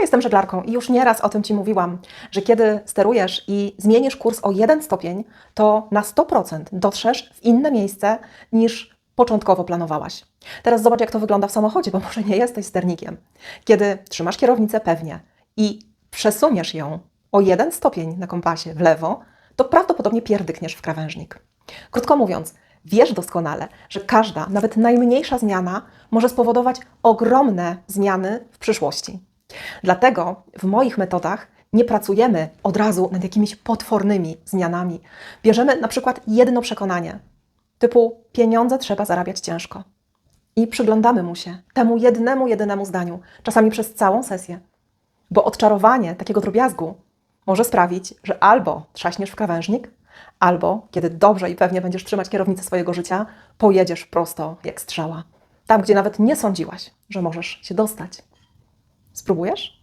Ja jestem żeglarką i już nieraz o tym Ci mówiłam, że kiedy sterujesz i zmienisz kurs o jeden stopień, to na 100% dotrzesz w inne miejsce niż początkowo planowałaś. Teraz zobacz, jak to wygląda w samochodzie, bo może nie jesteś sternikiem. Kiedy trzymasz kierownicę pewnie i przesuniesz ją o jeden stopień na kompasie w lewo, to prawdopodobnie pierdykniesz w krawężnik. Krótko mówiąc, wiesz doskonale, że każda, nawet najmniejsza zmiana może spowodować ogromne zmiany w przyszłości. Dlatego w moich metodach nie pracujemy od razu nad jakimiś potwornymi zmianami. Bierzemy na przykład jedno przekonanie, typu pieniądze trzeba zarabiać ciężko. I przyglądamy mu się, temu jednemu, jedynemu zdaniu, czasami przez całą sesję. Bo odczarowanie takiego drobiazgu może sprawić, że albo trzaśniesz w krawężnik, albo, kiedy dobrze i pewnie będziesz trzymać kierownicę swojego życia, pojedziesz prosto jak strzała. Tam, gdzie nawet nie sądziłaś, że możesz się dostać. Spróbujesz?